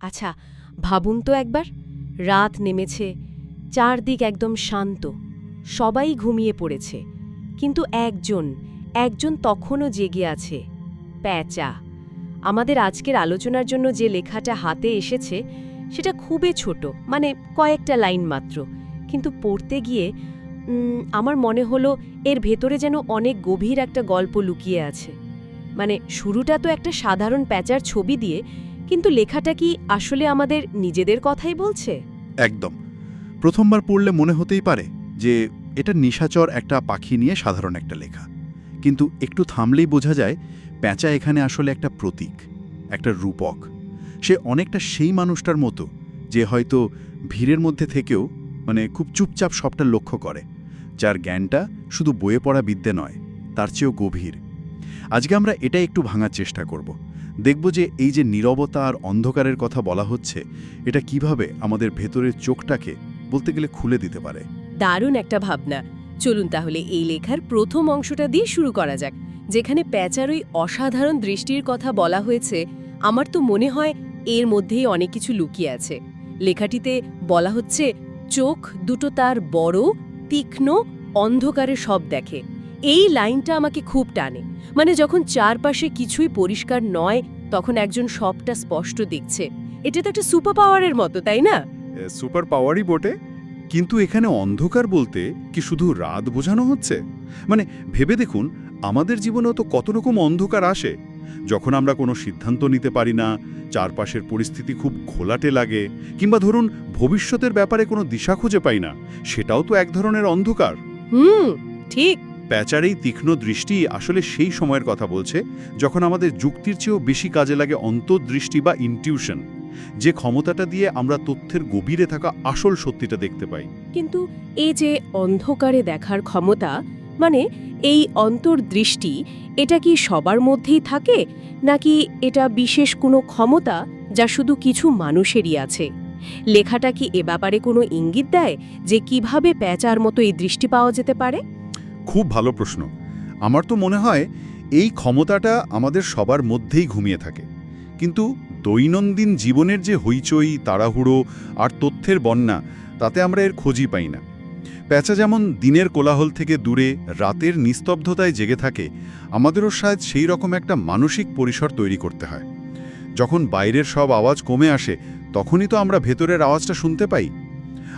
আচ্ছা ভাবুন তো একবার। রাত নেমেছে, চারদিক একদম শান্ত। সবাই ঘুমিয়ে পড়েছে। কিন্তু একজন একজন তখনও জেগে আছে। প্যাঁচা। আমাদের আজকের আলোচনার জন্য যে লেখাটা হাতে এসেছে, সেটা খুবই ছোট মানে কয়েকটা লাইন মাত্র। কিন্তু পড়তে গিয়ে আমার মনে হলো এর ভেতরে যেন অনেক গভীর একটা গল্প লুকিয়ে আছে। মানে শুরুটা তো একটা সাধারণ প্যাঁচার ছবি দিয়ে কিন্তু লেখাটা কি আসলে আমাদের নিজেদের কথাই বলছে? একদম। প্রথমবার পড়লে মনে হতেই পারে যে এটা নিশাচর একটা পাখি নিয়ে সাধারণ একটা লেখা। কিন্তু একটু থামলেই বোঝা যায় প্যাঁচা এখানে আসলে একটা প্রতীক, একটা রূপক। সে অনেকটা সেই মানুষটার মতো যে হয়তো ভিড়ের মধ্যে থেকেও মানে খুব চুপচাপ সবটা লক্ষ্য করে, যার জ্ঞানটা শুধু বয়ে পড়া বিদ্যে নয়, তার চেয়েও গভীর। আজকে আমরা এটা একটু ভাঙার চেষ্টা করব। দেখব যে এই যে নীরবতা আর অন্ধকারের কথা বলা হচ্ছে, এটা কীভাবে আমাদের ভেতরের চোখটাকে বলতে গেলে খুলে দিতে পারে? দারুণ একটা ভাবনা। চলুন তাহলে এই লেখার প্রথম অংশটা দিয়ে শুরু করা যাক, যেখানে প্যাঁচার ওই অসাধারণ দৃষ্টির কথা বলা হয়েছে। আমার তো মনে হয় এর মধ্যেই অনেক কিছু লুকিয়ে আছে। লেখাটিতে বলা হচ্ছে, চোখ দুটো তার বড়, তীক্ষ্ণ, অন্ধকারে সব দেখে। এই লাইনটা আমাকে খুব টানে। মানে যখন চারপাশে কিছুই পরিষ্কার নয় তখন একজন সবটা স্পষ্ট দেখছে। এটা তো একটা সুপার পাওয়ারের মতো তাই না? সুপার পাওয়ারই বটে। কিন্তু এখানে অন্ধকার বলতে কি শুধু রাত বোঝানো হচ্ছে? মানে ভেবে দেখুন আমাদের জীবনেও তো কত রকম অন্ধকার আসে। যখন আমরা কোনো সিদ্ধান্ত নিতে পারি না চারপাশের পরিস্থিতি খুব ঘোলাটে লাগে কিংবা ধরুন ভবিষ্যতের ব্যাপারে কোনো দিশা খুঁজে পাই না সেটাও তো এক ধরনের অন্ধকার। হুম ঠিক। প্যাচার এই তীক্ষ্ণ দৃষ্টি আসলে সেই সময়ের কথা বলছে, যখন আমাদের যুক্তির চেয়েও বেশি কাজে লাগে অন্তর্দৃষ্টি বা ইনটিউশন যে ক্ষমতাটা দিয়ে আমরা তথ্যের গভীরে থাকা আসল সত্যিটা দেখতে পাই। কিন্তু এই যে অন্ধকারে দেখার ক্ষমতা মানে এই অন্তর্দৃষ্টি, এটা কি সবার মধ্যেই থাকে, নাকি এটা বিশেষ কোনো ক্ষমতা যা শুধু কিছু মানুষেরই আছে? লেখাটা কি এ ব্যাপারে কোনো ইঙ্গিত দেয় যে কীভাবে প্যাঁচার মতো এই দৃষ্টি পাওয়া যেতে পারে? খুব ভালো প্রশ্ন। আমার তো মনে হয় এই ক্ষমতাটা আমাদের সবার মধ্যেই ঘুমিয়ে থাকে। কিন্তু দৈনন্দিন জীবনের যে হইচই, তাড়াহুড়ো আর তথ্যের বন্যা, তাতে আমরা এর খোঁজই পাই না। প্যাঁচা যেমন দিনের কোলাহল থেকে দূরে, রাতের নিস্তব্ধতায় জেগে থাকে, আমাদেরও শায়দ সেই রকম একটা মানসিক পরিসর তৈরি করতে হয়। যখন বাইরের সব আওয়াজ কমে আসে, তখনই তো আমরা ভেতরের আওয়াজটা শুনতে পাই।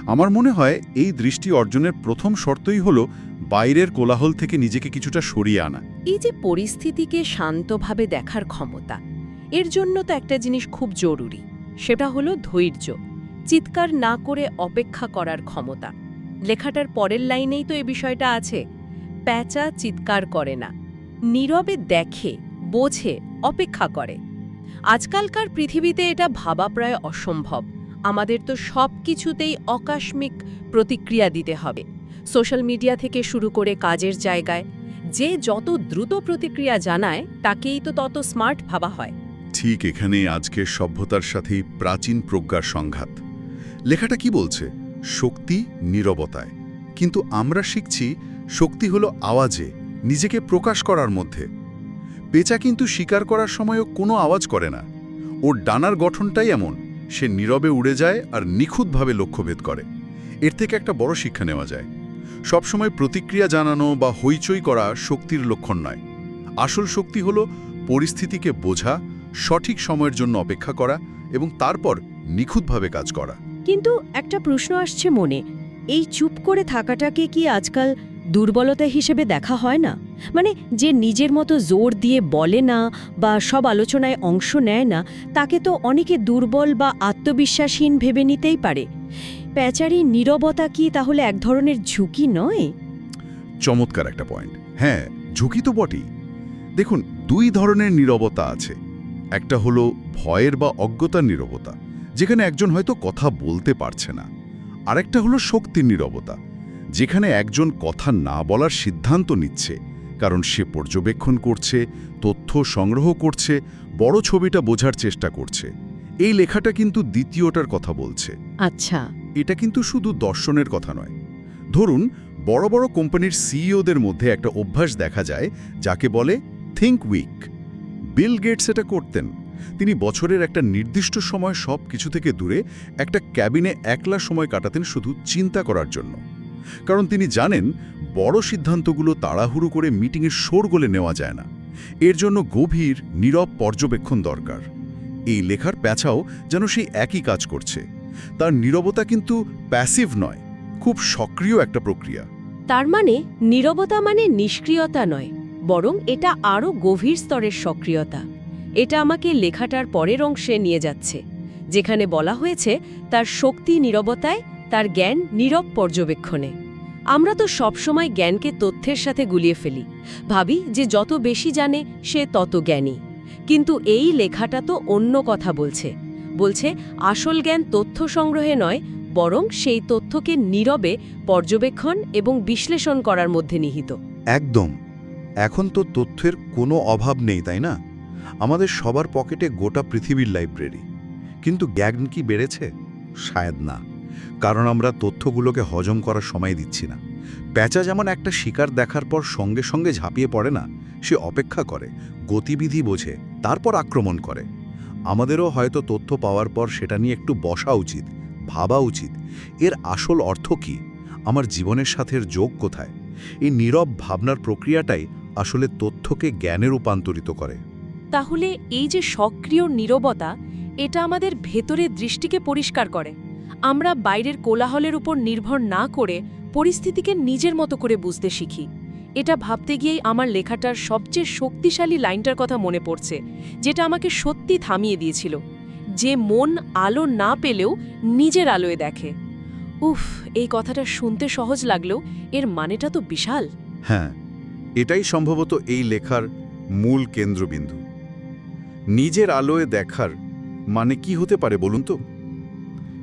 আমার মনে হয় এই দৃষ্টি অর্জনের প্রথম শর্তই হলো বাইরের কোলাহল থেকে নিজেকে কিছুটা সরিয়ে আনা। এই যে পরিস্থিতিকে শান্তভাবে দেখার ক্ষমতা, এর জন্য তো একটা জিনিস খুব জরুরি, সেটা হলো ধৈর্য, চিৎকার না করে অপেক্ষা করার ক্ষমতা। লেখাটার পরের লাইনেই তো এ বিষয়টা আছে, প্যাঁচা চিৎকার করে না, নীরবে দেখে, বোঝে, অপেক্ষা করে। আজকালকার পৃথিবীতে এটা ভাবা প্রায় অসম্ভব, আমাদের তো সব কিছুতেই অকস্মিক প্রতিক্রিয়া দিতে হবে। সোশ্যাল মিডিয়া থেকে শুরু করে কাজের জায়গায়, যে যত দ্রুত প্রতিক্রিয়া জানায়, তাকেই তো তত স্মার্ট ভাবা হয়। ঠিক এখানে আজকের সভ্যতার সাথেই প্রাচীন প্রজ্ঞার সংঘাত। লেখাটা কি বলছে? শক্তি নীরবতায়। কিন্তু আমরা শিখছি শক্তি হলো আওয়াজে, নিজেকে প্রকাশ করার মধ্যে। পেঁচা কিন্তু শিকার করার সময়ও কোনো আওয়াজ করে না। ওর ডানার গঠনটাই এমন, সে নীরবে উড়ে যায় আর নিখুঁতভাবে লক্ষ্যভেদ করে। এর থেকে একটা বড় শিক্ষা নেওয়া যায়। সবসময় প্রতিক্রিয়া জানানো বা হইচই করা শক্তির লক্ষণ নয়। আসল শক্তি হল পরিস্থিতিকে বোঝা, সঠিক সময়ের জন্য অপেক্ষা করা এবং তারপর নিখুঁতভাবে কাজ করা। কিন্তু একটা প্রশ্ন আসছে মনে, এই চুপ করে থাকাটাকে কি আজকাল দুর্বলতা হিসেবে দেখা হয় না? মানে যে নিজের মতো জোর দিয়ে বলে না বা সব আলোচনায় অংশ নেয় না, তাকে তো অনেকে দুর্বল বা আত্মবিশ্বাসহীন ভেবে নিতেই পারে। প্যাচারি নীরবতা কি তাহলে এক ধরনের ঝুঁকি নয়? চমৎকার একটা পয়েন্ট। হ্যাঁ ঝুঁকি তো বটেই। দেখুন দুই ধরনের নীরবতা আছে। একটা হলো ভয়ের বা অজ্ঞতার নীরবতা যেখানে একজন হয়তো কথা বলতে পারছে না। আরেকটা হলো শক্তির নীরবতা যেখানে একজন কথা না বলার সিদ্ধান্ত নিচ্ছে কারণ সে পর্যবেক্ষণ করছে তথ্য সংগ্রহ করছে বড় ছবিটা বোঝার চেষ্টা করছে। এই লেখাটা কিন্তু দ্বিতীয়টার কথা বলছে। আচ্ছা। এটা কিন্তু শুধু দর্শনের কথা নয়। ধরুন, বড় বড় কোম্পানির সিইওদের মধ্যে একটা অভ্যাস দেখা যায়, যাকে বলে থিঙ্ক উইক বিল গেটস এটা করতেন। তিনি বছরের একটা নির্দিষ্ট সময় সব কিছু থেকে দূরে একটা ক্যাবিনে একলা সময় কাটাতেন শুধু চিন্তা করার জন্য। কারণ তিনি জানেন, বড় সিদ্ধান্তগুলো তাড়াহুড়ো করে মিটিংয়ের শোরগোলে নেওয়া যায় না। এর জন্য গভীর, নীরব পর্যবেক্ষণ দরকার। এই লেখার প্যাঁচাও যেন সেই একই কাজ করছে। তার নীরবতা কিন্তু প্যাসিভ নয়, খুব সক্রিয় একটা প্রক্রিয়া। তার মানে নীরবতা মানে নিষ্ক্রিয়তা নয়, বরং এটা আরও গভীর স্তরের সক্রিয়তা। এটা আমাকে লেখাটার পরের অংশে নিয়ে যাচ্ছে, যেখানে বলা হয়েছে তার শক্তি নীরবতায়, তার জ্ঞান নীরব পর্যবেক্ষণে। আমরা তো সবসময় জ্ঞানকে তথ্যের সাথে গুলিয়ে ফেলি। ভাবি যে যত বেশি জানে সে তত জ্ঞানী। কিন্তু এই লেখাটা তো অন্য কথা বলছে। বলছে, আসল জ্ঞান তথ্য সংগ্রহে নয়, বরং সেই তথ্যকে নীরবে পর্যবেক্ষণ এবং বিশ্লেষণ করার মধ্যে নিহিত। একদম। এখন তো তথ্যের কোনো অভাব নেই, তাই না? আমাদের সবার পকেটে গোটা পৃথিবীর লাইব্রেরি। কিন্তু জ্ঞান কি বেড়েছে? শায়দ না। কারণ আমরা তথ্যগুলোকে হজম করার সময় দিচ্ছি না। প্যাঁচা যেমন একটা শিকার দেখার পর সঙ্গে সঙ্গে ঝাঁপিয়ে পড়ে না, সে অপেক্ষা করে, গতিবিধি বোঝে, তারপর আক্রমণ করে। আমাদেরও হয়তো তথ্য পাওয়ার পর সেটা নিয়ে একটু বসা উচিত, ভাবা উচিত। এর আসল অর্থ কি? আমার জীবনের সাথে যোগ কোথায়? এই নীরব ভাবনার প্রক্রিয়াটাই আসলে তথ্যকে জ্ঞানে রূপান্তরিত করে। তাহলে এই যে সক্রিয় নীরবতা, এটা আমাদের ভেতরের দৃষ্টিকে পরিষ্কার করে। আমরা বাইরের কোলাহলের উপর নির্ভর না করে পরিস্থিতিকে নিজের মতো করে বুঝতে শিখি। এটা ভাবতে গিয়েই আমার লেখাটার সবচেয়ে শক্তিশালী লাইনটার কথা মনে পড়ছে, যেটা আমাকে সত্যি থামিয়ে দিয়েছিল, যে মন আলো না পেলেও নিজের আলোয় দেখে। উফ, এই কথাটা শুনতে সহজ লাগলেও এর মানেটা তো বিশাল। হ্যাঁ এটাই সম্ভবত এই লেখার মূল কেন্দ্রবিন্দু। নিজের আলোয় দেখার মানে কি হতে পারে বলুন তো?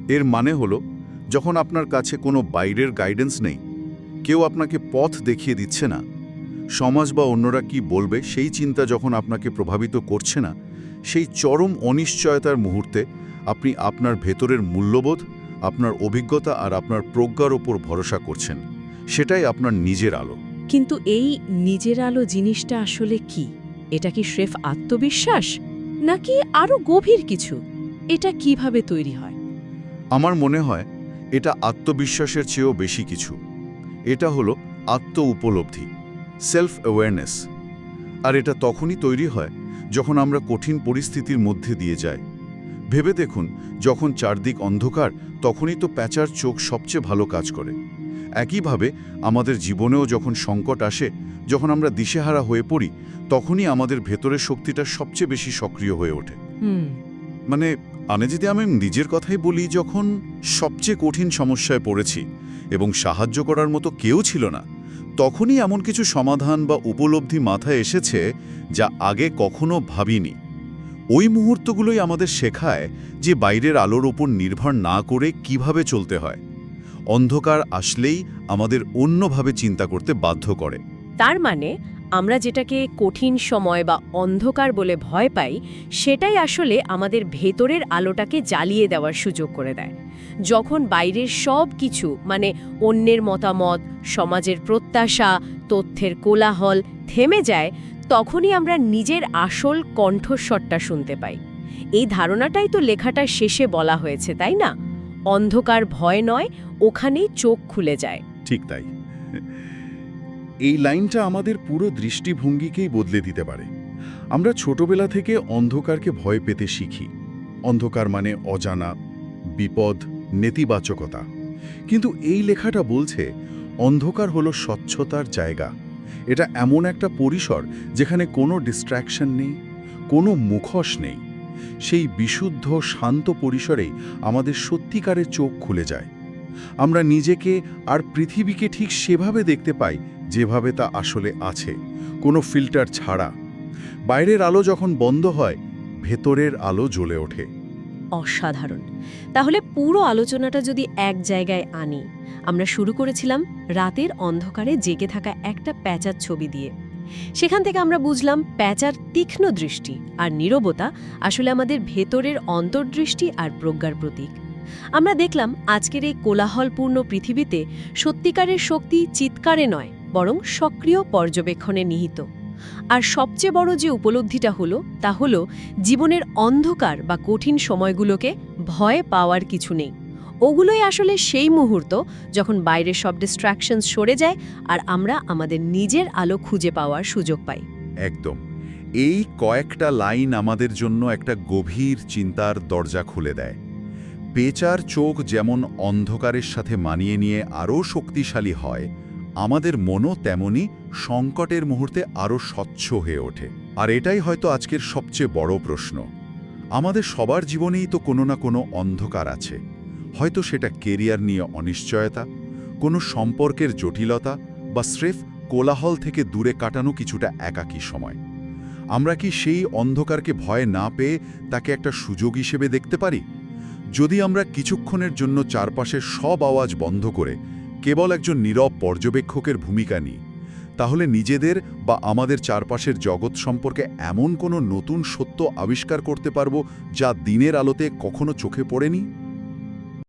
এর মানে হলো, যখন আপনার কাছে কোনো বাইরের গাইডেন্স নেই কেউ আপনাকে পথ দেখিয়ে দিচ্ছে না। সমাজ বা অন্যরা কি বলবে সেই চিন্তা যখন আপনাকে প্রভাবিত করছে না সেই চরম অনিশ্চয়তার মুহূর্তে আপনি আপনার ভেতরের মূল্যবোধ আপনার অভিজ্ঞতা আর আপনার প্রজ্ঞার ওপর ভরসা করছেন। সেটাই আপনার নিজের আলো। কিন্তু এই নিজের আলো জিনিসটা আসলে কি? এটা কি স্রেফ আত্মবিশ্বাস? নাকি আরও গভীর কিছু? এটা কীভাবে তৈরি হয়? আমার মনে হয় এটা আত্মবিশ্বাসের চেয়েও বেশি কিছু। এটা হলো আত্ম উপলব্ধি সেলফ অ্যাওয়ারনেস আর এটা তখনই তৈরি হয় যখন আমরা কঠিন পরিস্থিতির মধ্যে দিয়ে যাই। ভেবে দেখুন যখন চারদিক অন্ধকার তখনই তো প্যাঁচার চোখ সবচেয়ে ভালো কাজ করে। একইভাবে আমাদের জীবনেও যখন সংকট আসে যখন আমরা দিশেহারা হয়ে পড়ি তখনই আমাদের ভেতরের শক্তিটা সবচেয়ে বেশি সক্রিয় হয়ে ওঠে। মানে আমি যদি আমি নিজের কথাই বলি যখন সবচেয়ে কঠিন সমস্যায় পড়েছি এবং সাহায্য করার মতো কেউ ছিল না। তখনই এমন কিছু সমাধান বা উপলব্ধি মাথায় এসেছে যা আগে কখনো ভাবিনি। ওই মুহূর্তগুলোই আমাদের শেখায় যে বাইরের আলোর ওপর নির্ভর না করে কীভাবে চলতে হয়। অন্ধকার আসলেই আমাদের অন্যভাবে চিন্তা করতে বাধ্য করে। তার মানে আমরা যেটাকে কঠিন সময় বা অন্ধকার বলে ভয় পাই, সেটাই আসলে আমাদের ভেতরের আলোটাকে জ্বালিয়ে দেওয়ার সুযোগ করে দেয়। যখন বাইরের সব কিছু মানে অন্যের মতামত, সমাজের প্রত্যাশা, তথ্যের কোলাহল থেমে যায়, তখনই আমরা নিজের আসল কণ্ঠস্বরটা শুনতে পাই। এই ধারণাটাই তো লেখাটার শেষে বলা হয়েছে, তাই না? অন্ধকার ভয় নয়, ওখানেই চোখ খুলে যায়। ঠিক তাই। এই লাইনটা আমাদের পুরো দৃষ্টিভঙ্গিকেই বদলে দিতে পারে। আমরা ছোটবেলা থেকে অন্ধকারকে ভয় পেতে শিখি। অন্ধকার মানে অজানা, বিপদ, নেতিবাচকতা। কিন্তু এই লেখাটা বলছে, অন্ধকার হলো স্বচ্ছতার জায়গা। এটা এমন একটা পরিসর যেখানে কোনো ডিস্ট্র্যাকশন নেই, কোনো মুখোশ নেই। সেই বিশুদ্ধ, শান্ত পরিসরেই আমাদের সত্যিকারের চোখ খুলে যায়। আমরা নিজেকে আর পৃথিবীকে ঠিক সেভাবে দেখতে পাই যেভাবে তা আসলে আছে, কোনো ফিল্টার ছাড়া। বাইরের আলো যখন বন্ধ হয়, ভেতরের আলো জ্বলে ওঠে। অসাধারণ। তাহলে পুরো আলোচনাটা যদি এক জায়গায় আনি, আমরা শুরু করেছিলাম রাতের অন্ধকারে জেগে থাকা একটা প্যাঁচার ছবি দিয়ে। সেখান থেকে আমরা বুঝলাম প্যাঁচার তীক্ষ্ণ দৃষ্টি আর নীরবতা আসলে আমাদের ভেতরের অন্তর্দৃষ্টি আর প্রজ্ঞার প্রতীক। আমরা দেখলাম আজকের এই কোলাহলপূর্ণ পৃথিবীতে সত্যিকারের শক্তি চিৎকারে নয়, বরং সক্রিয় পর্যবেক্ষণে নিহিত। আর সবচেয়ে বড় যে উপলব্ধিটা হলো, তা হলো জীবনের অন্ধকার বা কঠিন সময়গুলোকে ভয় পাওয়ার কিছু নেই। ওগুলোই আসলে সেই মুহূর্ত যখন বাইরের সব ডিস্ট্র্যাকশনস সরে যায় আর আমরা আমাদের নিজের আলো খুঁজে পাওয়ার সুযোগ পাই। একদম। এই কয়েকটা লাইন আমাদের জন্য একটা গভীর চিন্তার দরজা খুলে দেয়। পেচার চোখ যেমন অন্ধকারের সাথে মানিয়ে নিয়ে আরও শক্তিশালী হয়, আমাদের মনও তেমনি সংকটের মুহূর্তে আরও স্বচ্ছ হয়ে ওঠে। আর এটাই হয়তো আজকের সবচেয়ে বড় প্রশ্ন। আমাদের সবার জীবনেই তো কোনো না কোনো অন্ধকার আছে। হয়তো সেটা কেরিয়ার নিয়ে অনিশ্চয়তা, কোনো সম্পর্কের জটিলতা বা স্রেফ কোলাহল থেকে দূরে কাটানো কিছুটা একাকী সময়। আমরা কি সেই অন্ধকারকে ভয় না পেয়ে তাকে একটা সুযোগ হিসেবে দেখতে পারি? যদি আমরা কিছুক্ষণের জন্য চারপাশের সব আওয়াজ বন্ধ করে কেবল একজন নীরব পর্যবেক্ষকের ভূমিকা নিই, তাহলে নিজেদের বা আমাদের চারপাশের জগৎ সম্পর্কে এমন কোনো নতুন সত্য আবিষ্কার করতে পারব যা দিনের আলোতে কখনো চোখে পড়েনি?